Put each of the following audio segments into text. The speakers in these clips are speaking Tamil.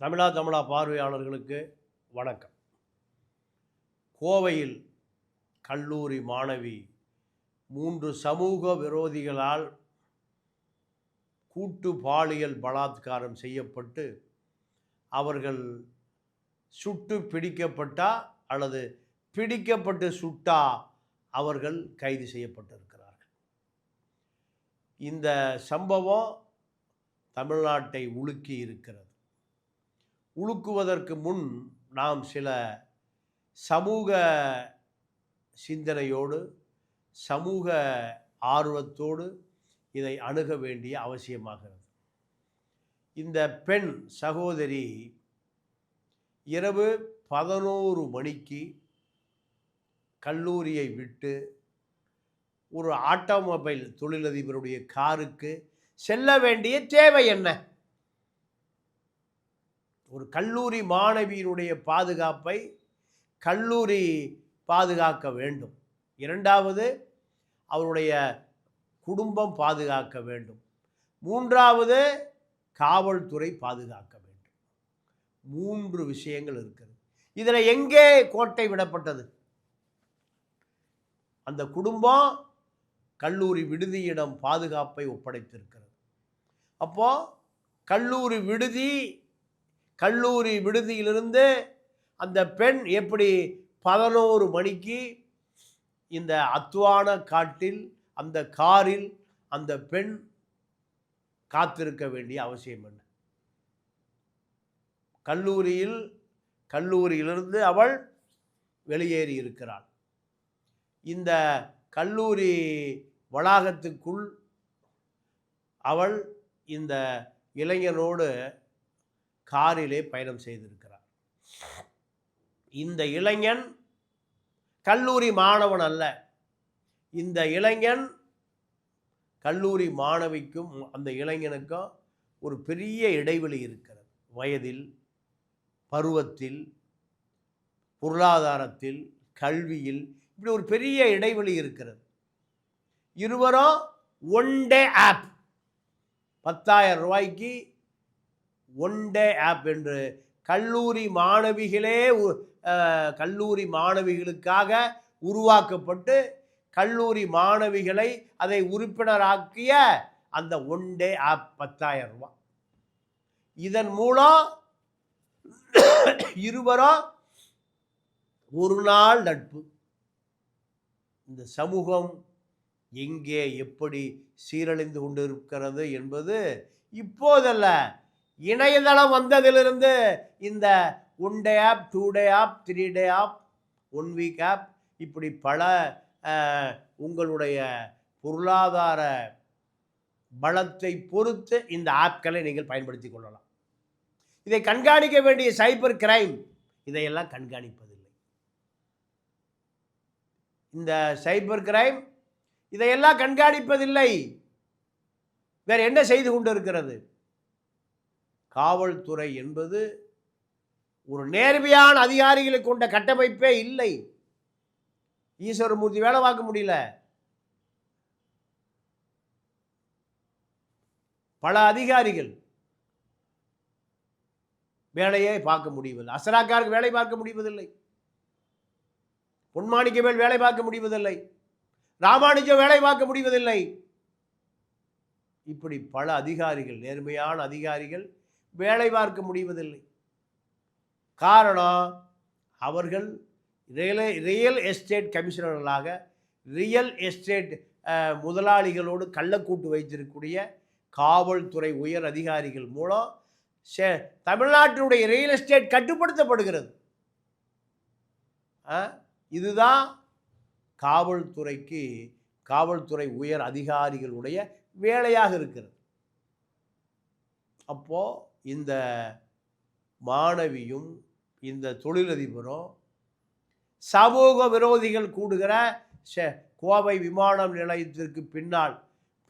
தமிழா தமிழா பார்வையாளர்களுக்கு வணக்கம். கோவையில் கல்லூரி மாணவி மூன்று சமூக விரோதிகளால் கூட்டு பாலியல் பலாத்காரம் செய்யப்பட்டு அவர்கள் சுட்டு பிடிக்கப்பட்டா அல்லது பிடிக்கப்பட்டு சுட்டா அவர்கள் கைது செய்யப்பட்டிருக்கிறார்கள். இந்த சம்பவம் தமிழ்நாட்டை உலுக்கி இருக்கிறது. உலுக்குவதற்கு முன் நாம் சில சமூக சிந்தனையோடு சமூக ஆர்வத்தோடு இதை அணுக வேண்டிய அவசியமாகிறது இந்த பெண் சகோதரி இரவு பதினோரு மணிக்கு கல்லூரியை விட்டு ஒரு ஆட்டோமொபைல் தொழிலதிபருடைய காருக்கு செல்ல வேண்டிய தேவை என்ன? ஒரு கல்லூரி மாணவியினுடைய பாதுகாப்பை கல்லூரி பாதுகாக்க வேண்டும். இரண்டாவது அவருடைய குடும்பம் பாதுகாக்க வேண்டும். மூன்றாவது காவல்துறை பாதுகாக்க வேண்டும். மூன்று விஷயங்கள் இருக்கிறது. இதில் எங்கே கோட்டை விடப்பட்டது? அந்த குடும்பம் கல்லூரி விடுதியிடம் பாதுகாப்பை ஒப்படைத்திருக்கிறது. அப்போ கல்லூரி விடுதி கல்லூரி விடுதியிலிருந்து அந்த பெண் எப்படி பதினோரு மணிக்கு இந்த அத்வான காட்டில் அந்த காரில் அந்த பெண் காத்திருக்க வேண்டிய அவசியம் என்ன? கல்லூரியில் கல்லூரியிலிருந்து அவள் வெளியேறி இருக்கிறாள். இந்த கல்லூரி வளாகத்துக்குள் அவள் இந்த இளைஞனோடு காரிலே பயணம் செய்திருக்கிறார். இந்த இளைஞன் கல்லூரி மாணவன் அல்ல. இந்த இளைஞன் கல்லூரி மாணவிக்கும் அந்த இளைஞனுக்கும் ஒரு பெரிய இடைவெளி இருக்கிறது. வயதில் பருவத்தில் பொருளாதாரத்தில் கல்வியில் இப்படி ஒரு பெரிய இடைவெளி இருக்கிறது. இருவரும் ஒன் டே ஆப் பத்தாயிரம் ரூபாய்க்கு ஒன் டே ஆப் என்று கல்லூரி மாணவிகளே உ- கல்லூரி மாணவிகளுக்காக உருவாக்கப்பட்டு கல்லூரி மாணவிகளை அதை உறுப்பினராக்கிய அந்த ஒன் டே ஆப் பத்தாயிரம் ரூபா. இதன் மூலம் இருவரும் ஒரு நாள் நட்பு. இந்த சமூகம் எங்கே எப்படி சீரழிந்து கொண்டிருக்கிறது என்பது இப்போதல்ல இணையதளம் வந்ததிலிருந்து இந்த one day app two day app three day app one week app இப்படி பல உங்களுடைய பொருளாதார பலத்தை பொறுத்து இந்த ஆப்களை நீங்கள் பயன்படுத்தி கொள்ளலாம். இதை கண்காணிக்க வேண்டிய சைபர் கிரைம் இதையெல்லாம் கண்காணிப்பதில்லை. இந்த சைபர் கிரைம் இதையெல்லாம் கண்காணிப்பதில்லை. வேறு என்ன செய்து கொண்டு இருக்கிறது காவல்துறை என்பது ஒரு நேர்மையான அதிகாரிகளை கொண்ட கட்டமைப்பே இல்லை. ஈஸ்வரமூர்த்தி வேலை பார்க்க முடியல. பல அதிகாரிகள் வேலையை பார்க்க முடியவில்லை. அசராக்காருக்கு வேலை பார்க்க முடிவதில்லை. பொன்மாணிக்கவேல் வேலை பார்க்க முடிவதில்லை. ராமானுஜம் வேலை பார்க்க முடிவதில்லை. இப்படி பல அதிகாரிகள் நேர்மையான அதிகாரிகள் வேலை பார்க்க முடிவதில்லை காரணம் அவர்கள் ரியல் ரியல் எஸ்டேட் கமிஷனர்களாக ரியல் எஸ்டேட் முதலாளிகளோடு கள்ளக்கூட்டு வைத்திருக்கக்கூடிய காவல்துறை உயர் அதிகாரிகள் மூலம் சே தமிழ்நாட்டினுடைய ரியல் எஸ்டேட் கட்டுப்படுத்தப்படுகிறது ஆ? இதுதான் காவல்துறைக்கு காவல்துறை உயர் அதிகாரிகளுடைய வேலையாக இருக்கிறது அப்போது இந்த மாணவியும் இந்த தொழிலதிபரும் சமூக விரோதிகள் கூடுகிற செ- கோவை விமான நிலையத்திற்கு பின்னால்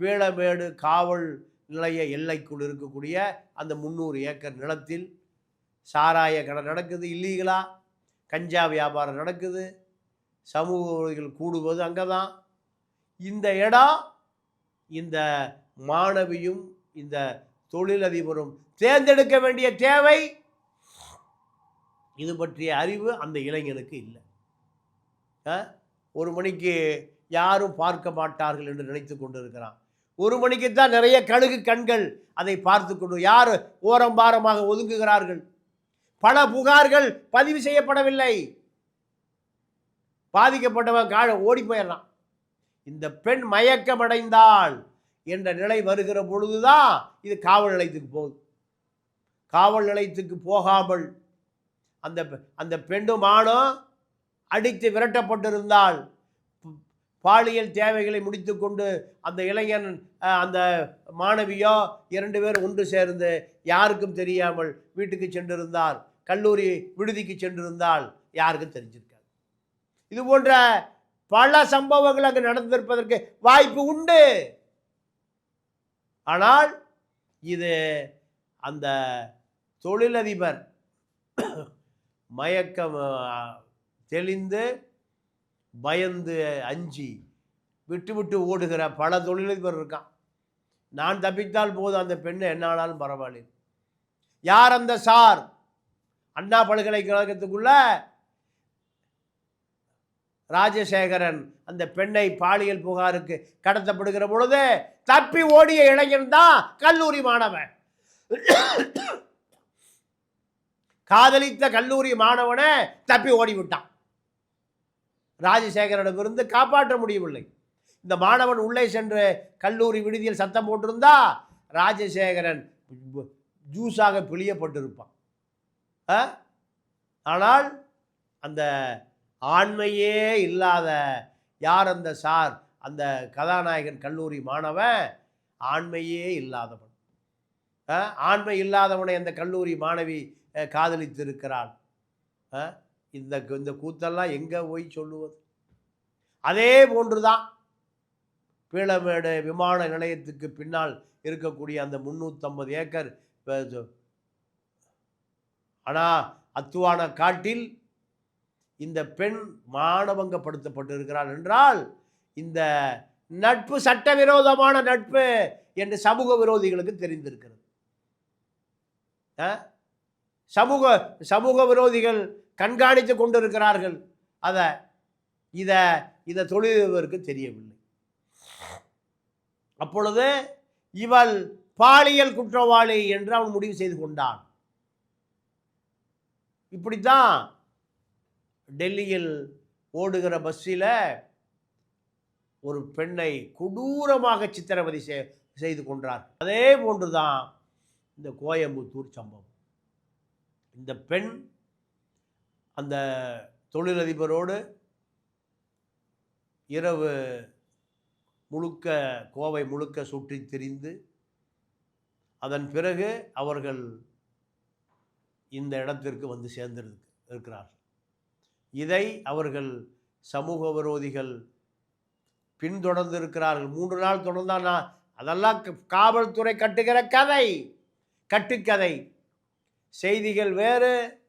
பீளமேடு காவல் நிலைய எல்லைக்குள் இருக்கக்கூடிய அந்த முந்நூறு ஏக்கர் நிலத்தில் சாராய கடை நடக்குது. இல்லீகலா? கஞ்சா வியாபாரம் நடக்குது. சமூக விரோதிகள் கூடுவது அங்கே தான் இந்த இடம் இந்த மாணவியும் இந்த தொழிலதிபரும் தேர்ந்தெடுக்க வேண்டிய தேவை. இது பற்றிய அறிவு அந்த இளைஞனுக்கு இல்லை. ஆ? ஒரு மணிக்கு யாரும் பார்க்க மாட்டார்கள் என்று நினைத்து கொண்டிருக்கிறான். ஒரு மணிக்கு தான் நிறைய கழுகு கண்கள் அதை பார்த்து கொண்டு யார் ஓரம் பாரமாக ஒதுங்குகிறார்கள்? பல புகார்கள் பதிவு செய்யப்படவில்லை. பாதிக்கப்பட்டவன் காழ ஓடி போயிடலாம். இந்த பெண் மயக்கமடைந்தாள் என்ற நிலை வருகிற பொழுதுதான் இது காவல் நிலையத்துக்கு போகுது. காவல் நிலையத்துக்கு போகாமல் அந்த பெ- அந்த பெண்ணு ஆணும் அடித்து விரட்டப்பட்டிருந்தால் பாலியல் தேவைகளை முடித்துக்கொண்டு அந்த இளைஞன் அந்த மாணவியோ இரண்டு பேர் ஒன்று சேர்ந்து யாருக்கும் தெரியாமல் வீட்டுக்கு சென்றிருந்தால் கல்லூரி விடுதிக்கு சென்றிருந்தால் யாருக்கும் தெரிஞ்சிருக்காது. இது போன்ற பல சம்பவங்கள் அங்கு நடந்திருப்பதற்கு வாய்ப்பு உண்டு. ஆனால் இது அந்த தொழிலதிபர் மயக்கம் தெளிந்து பயந்து அஞ்சி விட்டு விட்டு ஓடுகிற பல தொழிலதிபர் இருக்கான். நான் தப்பித்தால் போதும் அந்த பெண்ணை என்ன ஆனாலும் பரவாயில்லை. யார் அந்த சார்? அண்ணா பல்கலைக்கழகத்துக்குள்ள ராஜசேகரன் அந்த பெண்ணை பாலியல் புகாருக்கு கடத்தப்படுகிற பொழுது தப்பி ஓடிய இளைஞன் தான் கல்லூரி மாணவன். காதலித்த கல்லூரி மாணவனை தப்பி ஓடிவிட்டான். ராஜசேகரனிடமிருந்து காப்பாற்ற முடியவில்லை. இந்த மாணவன் உள்ளே சென்று கல்லூரி விடுதியில் சத்தம் போட்டிருந்தா ராஜசேகரன் ஜூஸாக பிழியப்பட்டிருப்பான். ஆ? ஆனால் அந்த ஆண்மையே இல்லாத யார் அந்த சார் அந்த கதாநாயகன் கல்லூரி மாணவன்? ஆண்மையே இல்லாதவன். ஆ? ஆண்மை இல்லாதவனை அந்த கல்லூரி மாணவி காதலித்திருக்கிறான் ஆ? இந்த இந்த கூத்தெல்லாம் எங்கே போய் சொல்லுவது அதே போன்று தான் பீளமேடு விமான நிலையத்துக்கு பின்னால் இருக்கக்கூடிய அந்த முந்நூற்றம்பது ஏக்கர் ஆனால் அத்துவான காட்டில் இந்த பெண் மானபங்கப்படுத்தப்பட்டிருக்கிறாள் என்றால் இந்த நட்பு சட்டவிரோதமான நட்பு என்று சமூக விரோதிகளுக்கு தெரிந்திருக்கிறது ஆ? சமூக சமூக விரோதிகள் கண்காணித்து கொண்டிருக்கிறார்கள். அதை இதை இதை தொழிலதிபருக்கு தெரியவில்லை. அப்பொழுது இவள் பாலியல் குற்றவாளி என்று அவன் முடிவு செய்து கொண்டான். இப்படித்தான் டெல்லியில் ஓடுகிற பஸ்ஸில் ஒரு பெண்ணை கொடூரமாக சித்திரவதை செய்து கொன்றார் அதே போன்றுதான் இந்த கோயம்புத்தூர் சம்பவம். இந்த பெண் அந்த தொழிலதிபரோடு இரவு முழுக்க கோவை முழுக்க சுற்றி திரிந்து அதன் பிறகு அவர்கள் இந்த இடத்திற்கு வந்து சேர்ந்திருக்கு இருக்கிறார்கள். இதை அவர்கள் சமூக விரோதிகள் பின்தொடர்ந்து இருக்கிறார்கள் மூன்று நாள் தொடர்ந்தால் நான் அதெல்லாம் காவல்துறை கட்டுகிற கதை கட்டுக்கதை. செய்திகள் வேறு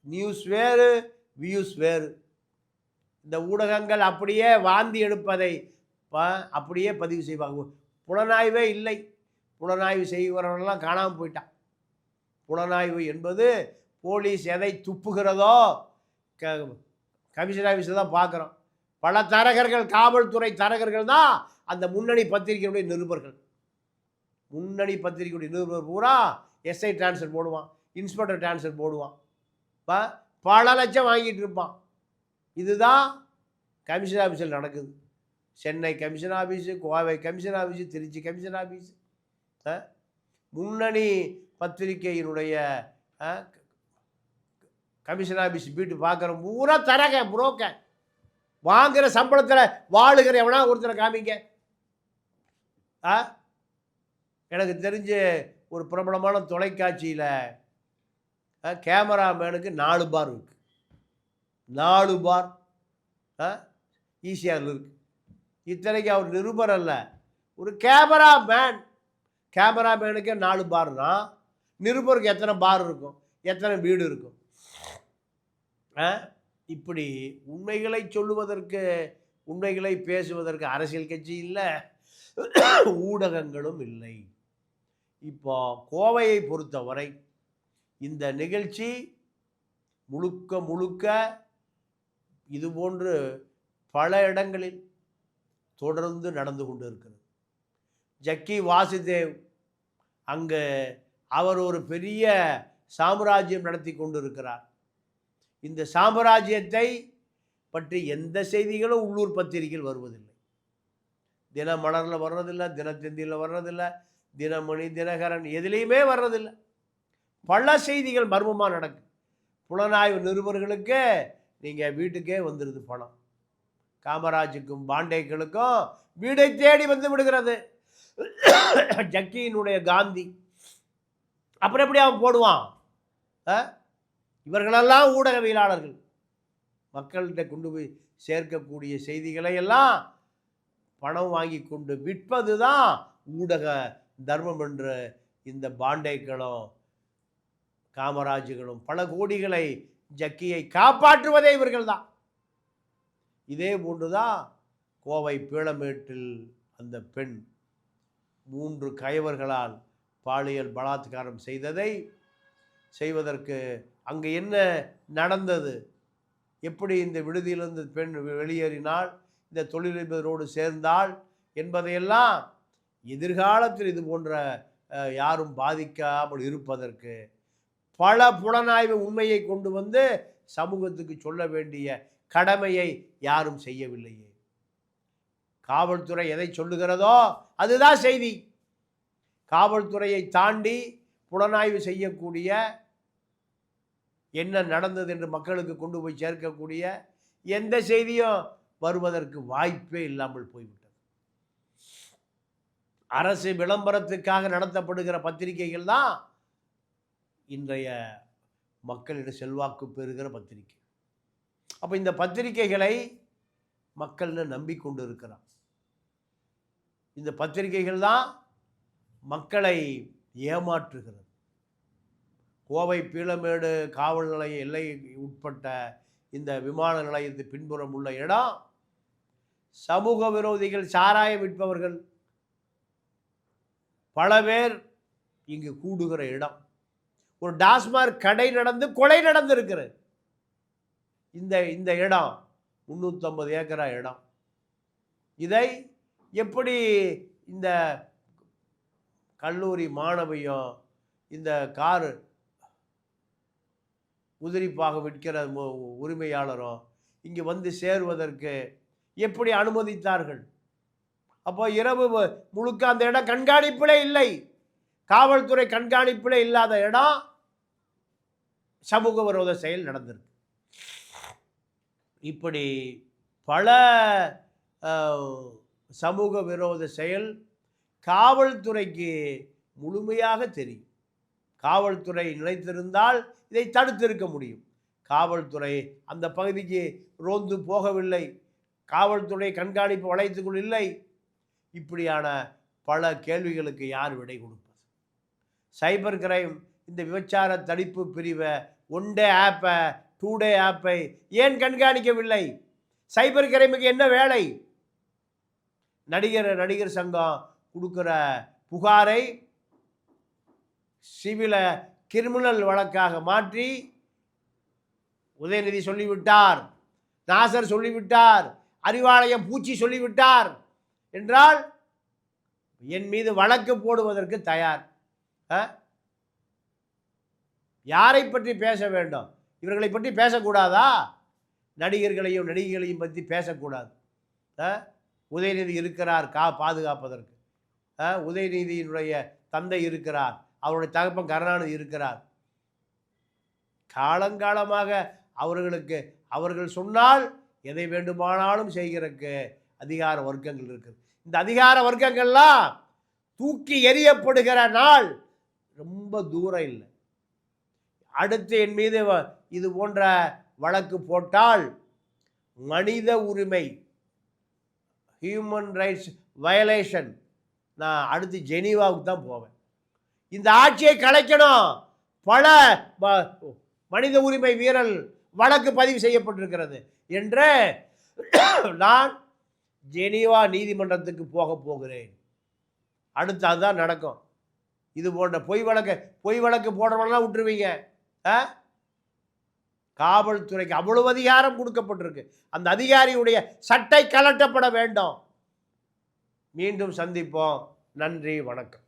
நியூஸ் வேறு வியூஸ் வேறு. இந்த ஊடகங்கள் அப்படியே வாந்தி எடுப்பதை ப- அப்படியே பதிவு செய்வாங்க. புலனாய்வே இல்லை. புலனாய்வு செய்கிறவர்கள்லாம் காணாமல் போயிட்டான். புலனாய்வு என்பது போலீஸ் எதை துப்புகிறதோ க கமிஷன் ஆஃபீஸில் தான் பார்க்குறோம். பல தரகர்கள் காவல்துறை தரகர்கள் தான் அந்த முன்னணி பத்திரிகையுடைய நிருபர்கள். முன்னணி பத்திரிகையுடைய நிருபர் பூரா எஸ்ஐ டிரான்ஸ்ஃபர் போடுவான். இன்ஸ்பெக்டர் டிரான்ஸ்ஃபர் போடுவான். இப்போ பல லட்சம் வாங்கிட்டு இருப்பான். இதுதான் கமிஷன் ஆஃபீஸில் நடக்குது. Chennai commission office Kovai commission office Tiruchi commission office முன்னணி பத்திரிகையினுடைய கமிஷன் ஆஃபீஸ் வீட்டு பார்க்குற பூரா தரக புரோக்க வாங்குகிற சம்பளத்தில் வாழுகிற எவனா ஒருத்தரை காமிங்க? ஆ எனக்கு தெரிஞ்சு ஒரு பிரபலமான தொலைக்காட்சியில் கேமராமேனுக்கு நாலு பார் இருக்கு. நாலு பார் ஈஸியாக இருக்கு. இத்தனைக்கு அவர் நிருபர் அல்ல. ஒரு கேமராமேன் கேமராமேனுக்கே நாலு பார்னா நிருபருக்கு எத்தனை பார் இருக்கும் எத்தனை வீடு இருக்கும்? ஆ? இப்படி உண்மைகளை சொல்லுவதற்கு உண்மைகளை பேசுவதற்கு அரசியல் கட்சி இல்லை ஊடகங்களும் இல்லை. இப்போ கோவையை பொறுத்தவரை இந்த நிகழ்ச்சி முழுக்க முழுக்க இது போன்று பல இடங்களில் தொடர்ந்து நடந்து கொண்டு இருக்கிறது ஜக்கி வாசுதேவ் அங்கே அவர் ஒரு பெரிய சாம்ராஜ்யம் நடத்தி கொண்டு இருக்கிறார் இந்த சாம்ராஜ்யத்தை பற்றி எந்த செய்திகளும் உள்ளூர் பத்திரிகையில் வருவதில்லை. தினமலரில் வர்றதில்லை தினத்தந்தியில் வர்றதில்லை தினமணி தினகரன் எதுலேயுமே வர்றதில்லை. பல செய்திகள் மர்மமாக நடக்கும் புலனாய்வு நிருபர்களுக்கு நீங்கள் வீட்டுக்கே வந்துடுது பணம். காமராஜுக்கும் பாண்டேக்களுக்கும் வீடை தேடி வந்து விடுகிறது. ஜக்கியினுடைய காந்தி. அப்புறம் எப்படி அவன் போடுவான்? ஆ? இவர்களெல்லாம் ஊடகவியலாளர்கள். மக்கள்கிட்ட கொண்டு போய் சேர்க்கக்கூடிய செய்திகளை எல்லாம் பணம் வாங்கி கொண்டு விற்பது தான் ஊடக தர்மம் என்ற இந்த பாண்டேக்களும் காமராஜுகளும் பல கோடிகளை ஜக்கியை காப்பாற்றுவதே இவர்கள் தான் இதே போன்றுதான் கோவை பீளமேட்டில் அந்த பெண் மூன்று கயவர்களால் பாலியல் பலாத்காரம் செய்ததை செய்வதற்கு அங்கே என்ன நடந்தது? எப்படி இந்த விடுதியிலிருந்து பெண் வெளியேறினாள்? இந்த தொழிலதிபரோடு சேர்ந்தாள்? என்பதையெல்லாம் எதிர்காலத்தில் இது போன்ற யாரும் பாதிக்காமல் இருப்பதற்கு பல புலனாய்வு உண்மையை கொண்டு வந்து சமூகத்துக்கு சொல்ல வேண்டிய கடமையை யாரும் செய்யவில்லையே. காவல்துறை எதை சொல்லுகிறதோ அதுதான் செய்தி. காவல்துறையை தாண்டி புலனாய்வு செய்யக்கூடிய என்ன நடந்தது என்று மக்களுக்கு கொண்டு போய் சேர்க்கக்கூடிய எந்த செய்தியும் வருவதற்கு வாய்ப்பே இல்லாமல் போய்விடும் அரசு விளம்பரத்துக்காக நடத்தப்படுகிற பத்திரிகைகள் தான் இன்றைய மக்களிடம் செல்வாக்கு பெறுகிற பத்திரிகை. அப்போ இந்த பத்திரிகைகளை மக்கள் நம்பிக்கொண்டு இருக்கிறான் இந்த பத்திரிகைகள் தான் மக்களை ஏமாற்றுகிறது. கோவை பீளமேடு காவல் நிலைய எல்லை உட்பட்ட இந்த விமான நிலையத்து பின்புறம் உள்ள இடம் சமூக விரோதிகள் சாராயம் விற்பவர்கள் பல பேர் இங்கு கூடுகிற இடம். ஒரு டாஸ்மார்க் கடை நடந்து கொலை நடந்திருக்கிறது. இந்த இந்த இடம் முந்நூற்றம்பது ஏக்கரா இடம். இதை எப்படி இந்த கல்லூரி மாணவியும் இந்த காரு உதிரிப்பாக விற்கிற உரிமையாளரும் இங்கே வந்து சேருவதற்கு எப்படி அனுமதித்தார்கள்? அப்போ இரவு முழுக்க அந்த இடம் கண்காணிப்பிலே இல்லை. காவல்துறை கண்காணிப்பிலே இல்லாத இடம் சமூக விரோத செயல் நடந்திருக்கு. இப்படி பல சமூக விரோத செயல் காவல்துறைக்கு முழுமையாக தெரியும். காவல்துறை நிலைத்திருந்தால் இதை தடுத்திருக்க முடியும். காவல்துறை அந்த பகுதிக்கு ரோந்து போகவில்லை. காவல்துறை கண்காணிப்பு வளையத்துக்குள் இல்லை. இப்படியான பல கேள்விகளுக்கு யார் விடை கொடுப்பது? சைபர் கிரைம் இந்த விபச்சார தடுப்பு பிரிவை ஒன் டே ஆப்பை டூ டே ஆப்பை ஏன் கண்காணிக்கவில்லை? சைபர் கிரைமுக்கு என்ன வேலை? நடிகர் நடிகர் சங்கம் கொடுக்குற புகாரை சிவில கிரிமினல் வழக்காக மாற்றி உதயநிதி சொல்லிவிட்டார் நாசர் சொல்லிவிட்டார் அறிவாலயம் பூச்சி சொல்லிவிட்டார். என்றால் என் மீது வழக்கு போடுவதற்கு தயார். ஆ? யாரை பற்றி பேச வேண்டும்? இவர்களை பற்றி பேசக்கூடாதா? நடிகர்களையும் நடிகைகளையும் பற்றி பேசக்கூடாது. ஆ? உதயநிதி இருக்கிறார் கா பாதுகாப்பதற்கு. ஆ? உதயநிதியினுடைய தந்தை இருக்கிறார் அவருடைய தகப்பன் கருணாநிதி இருக்கிறார். காலங்காலமாக அவர்களுக்கு அவர்கள் சொன்னால் எதை வேண்டுமானாலும் செய்கிறக்கு அதிகார வர்க்கங்கள் இருக்குது. இந்த அதிகார வர்க்கங்கள்லாம் தூக்கி எறியப்படுகிற நாள் ரொம்ப தூரம் இல்லை. அடுத்து என் மீது வ- இது போன்ற வழக்கு போட்டால் மனித உரிமை ஹியூமன் ரைட்ஸ் வயலேஷன் நான் அடுத்து ஜெனீவாவுக்கு தான் போவேன். இந்த ஆட்சியை கலைக்கணும். பல மனித உரிமை வீரல் வழக்கு பதிவு செய்யப்பட்டிருக்கிறது. என்று நான் ஜெனீவா நீதிமன்றத்துக்கு போக போகிறேன். அடுத்து அதுதான் நடக்கும். இது போன்ற பொய் வழக்கு பொய் வழக்கு போடுறவங்களாம் விட்டுருவீங்க. ஆ? காவல்துறைக்கு அவ்வளவு அதிகாரம் கொடுக்கப்பட்டிருக்கு. அந்த அதிகாரியுடைய சட்டை கலட்டப்பட வேண்டும். மீண்டும் சந்திப்போம். நன்றி வணக்கம்.